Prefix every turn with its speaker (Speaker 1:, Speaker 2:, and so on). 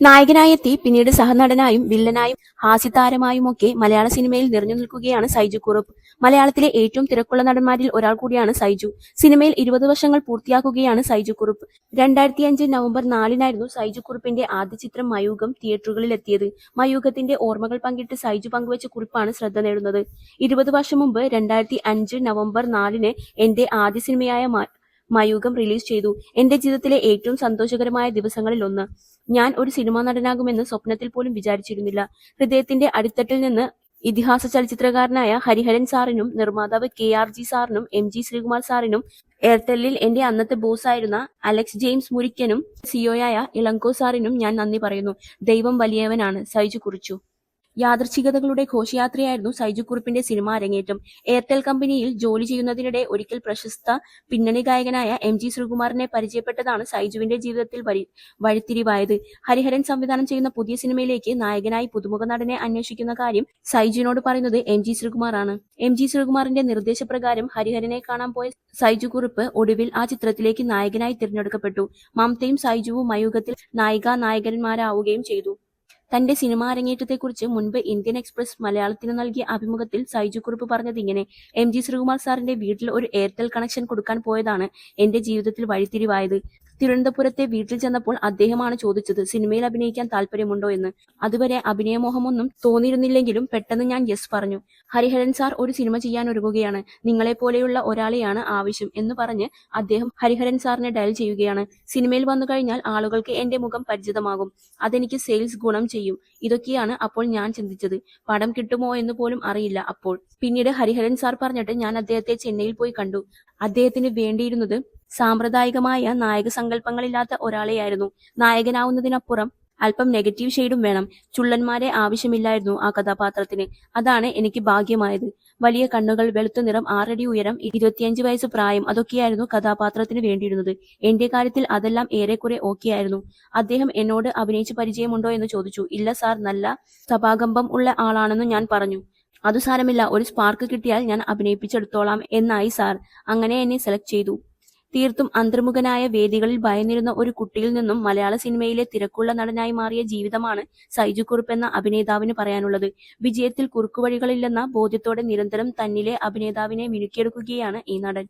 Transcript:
Speaker 1: നായകനായെത്തി പിന്നീട് സഹനടനായും വില്ലനായും ഹാസ്യതാരമായുമൊക്കെ മലയാള സിനിമയിൽ നിറഞ്ഞു നിൽക്കുകയാണ് സൈജു കുറുപ്പ്. മലയാളത്തിലെ ഏറ്റവും തിരക്കുള്ള നടന്മാരിൽ ഒരാൾ കൂടിയാണ് സൈജു. സിനിമയിൽ ഇരുപത് വർഷങ്ങൾ പൂർത്തിയാക്കുകയാണ് സൈജു കുറുപ്പ്. രണ്ടായിരത്തി അഞ്ച് നവംബർ നാലിനായിരുന്നു സൈജു കുറുപ്പിന്റെ ആദ്യ ചിത്രം മയൂകം തിയേറ്ററുകളിൽ എത്തിയത് മയൂകത്തിന്റെ ഓർമ്മകൾ പങ്കിട്ട് സൈജു പങ്കുവച്ച കുറിപ്പാണ് ശ്രദ്ധ നേടുന്നത്. ഇരുപത് വർഷം മുമ്പ് രണ്ടായിരത്തി അഞ്ച് നവംബർ നാലിന് എന്റെ ആദ്യ സിനിമയായ മയൂകം റിലീസ് ചെയ്തു. എന്റെ ജീവിതത്തിലെ ഏറ്റവും സന്തോഷകരമായ ദിവസങ്ങളിൽ ഒന്ന് ഞാൻ ഒരു സിനിമാ നടനാകുമെന്ന് സ്വപ്നത്തിൽ പോലും വിചാരിച്ചിരുന്നില്ല. ഹൃദയത്തിന്റെ അടിത്തട്ടിൽ നിന്ന് ഇതിഹാസ ചലച്ചിത്രകാരനായ ഹരിഹരൻ സാറിനും നിർമ്മാതാവ് കെ ആർ ജി സാറിനും എം ജി ശ്രീകുമാർ സാറിനും എയർടെല്ലിൽ എന്റെ അന്നത്തെ ബോസ് ആയിരുന്ന അലക്സ് ജെയിംസ് മുരിക്കനും സിഒയായ ഇളങ്കോ സാറിനും ഞാൻ നന്ദി പറയുന്നു. ദൈവം വലിയവനാണ്. സൈജു കുറിച്ചു. യാദൃച്ഛികതകളുടെ ഘോഷയാത്രയായിരുന്നു സൈജു സിനിമ സിനിമാ അരങ്ങേറ്റം. എയർടെൽ കമ്പനിയിൽ ജോലി ചെയ്യുന്നതിനിടെ ഒരിക്കൽ പ്രശസ്ത പിന്നണി ഗായകനായ എം ജി ശ്രീകുമാറിനെ പരിചയപ്പെട്ടതാണ് സൈജുവിന്റെ ജീവിതത്തിൽ വഴിത്തിരിവായത്. ഹരിഹരൻ സംവിധാനം ചെയ്യുന്ന പുതിയ സിനിമയിലേക്ക് നായകനായി പുതുമുഖ നടനെ അന്വേഷിക്കുന്ന കാര്യം സൈജുവിനോട് പറയുന്നത് എം ജി ശ്രീകുമാറാണ്. എം ജി ശ്രീകുമാറിന്റെ നിർദ്ദേശപ്രകാരം ഹരിഹരനെ കാണാൻ പോയ സൈജു കുറുപ്പ് ഒടുവിൽ ആ ചിത്രത്തിലേക്ക് നായകനായി തിരഞ്ഞെടുക്കപ്പെട്ടു. മമതയും സൈജുവും മയൂകത്തിൽ നായിക നായകന്മാരാവുകയും ചെയ്തു. തന്റെ സിനിമാ അരങ്ങേറ്റത്തെക്കുറിച്ച് മുൻപ് ഇന്ത്യൻ എക്സ്പ്രസ് മലയാളത്തിന് നൽകിയ അഭിമുഖത്തിൽ സൈജു കുറുപ്പ് പറഞ്ഞത് ഇങ്ങനെ എം ജി ശ്രീകുമാർ സാറിന്റെ വീട്ടിൽ ഒരു എയർടെൽ കണക്ഷൻ കൊടുക്കാൻ പോയതാണ് എന്റെ ജീവിതത്തിൽ വഴിത്തിരിവായത്. തിരുവനന്തപുരത്തെ വീട്ടിൽ ചെന്നപ്പോൾ അദ്ദേഹമാണ് ചോദിച്ചത് സിനിമയിൽ അഭിനയിക്കാൻ താല്പര്യമുണ്ടോ എന്ന്? അതുവരെ അഭിനയമോഹമൊന്നും തോന്നിയിരുന്നില്ലെങ്കിലും പെട്ടെന്ന് ഞാൻ യെസ് പറഞ്ഞു. ഹരിഹരൻ സാർ ഒരു സിനിമ ചെയ്യാൻ ഒരുങ്ങുകയാണ്. നിങ്ങളെ പോലെയുള്ള ഒരാളെയാണ് ആവശ്യം എന്ന് പറഞ്ഞ് അദ്ദേഹം ഹരിഹരൻ സാറിനെ ഡയൽ ചെയ്യുകയാണ്. സിനിമയിൽ വന്നു കഴിഞ്ഞാൽ ആളുകൾക്ക് എന്റെ മുഖം പരിചിതമാകും. അതെനിക്ക് സെയിൽസ് ഗുണം ചെയ്യും. ഇതൊക്കെയാണ് അപ്പോൾ ഞാൻ ചിന്തിച്ചത്. പടം കിട്ടുമോ എന്ന് പോലും അറിയില്ല അപ്പോൾ. പിന്നീട് ഹരിഹരൻ സാർ പറഞ്ഞിട്ട് ഞാൻ അദ്ദേഹത്തെ ചെന്നൈയിൽ പോയി കണ്ടു. അദ്ദേഹത്തിന് വേണ്ടിയിരുന്നത് സാമ്പ്രദായികമായ നായക സങ്കല്പങ്ങളില്ലാത്ത ഒരാളെയായിരുന്നു. നായകനാവുന്നതിനപ്പുറം അല്പം നെഗറ്റീവ് ഷെയ്ഡും വേണം. ചുള്ളന്മാരെ ആവശ്യമില്ലായിരുന്നു ആ കഥാപാത്രത്തിന്. അതാണ് എനിക്ക് ഭാഗ്യമായത്. വലിയ കണ്ണുകൾ വെളുത്ത നിറം ആറടി ഉയരം ഇരുപത്തിയഞ്ച് വയസ്സ് പ്രായം അതൊക്കെയായിരുന്നു കഥാപാത്രത്തിന് വേണ്ടിയിരുന്നത്. എന്റെ കാര്യത്തിൽ അതെല്ലാം ഏറെക്കുറെ ഓക്കെ ആയിരുന്നു. അദ്ദേഹം എന്നോട് അഭിനയിച്ച് പരിചയമുണ്ടോ എന്ന് ചോദിച്ചു. ഇല്ല സാർ നല്ല സഭാകമ്പം ഉള്ള ആളാണെന്ന് ഞാൻ പറഞ്ഞു. അതു സാരമില്ല. ഒരു സ്പാർക്ക് കിട്ടിയാൽ ഞാൻ അഭിനയിപ്പിച്ചെടുത്തോളാം എന്നായി സാർ. അങ്ങനെ എന്നെ സെലക്ട് ചെയ്തു. തീർത്തും അന്തർമുഖനായ വേദികളിൽ ഭയന്നിരുന്ന ഒരു കുട്ടിയിൽ നിന്നും മലയാള സിനിമയിലെ തിരക്കുള്ള നടനായി മാറിയ ജീവിതമാണ് സൈജു കുറുപ്പ് എന്ന അഭിനേതാവിന് പറയാനുള്ളത്. വിജയത്തിൽ കുറുക്കുവഴികളില്ലെന്ന ബോധ്യത്തോടെ നിരന്തരം തന്നിലെ അഭിനേതാവിനെ മിനുക്കിയെടുക്കുകയാണ് ഈ നടൻ.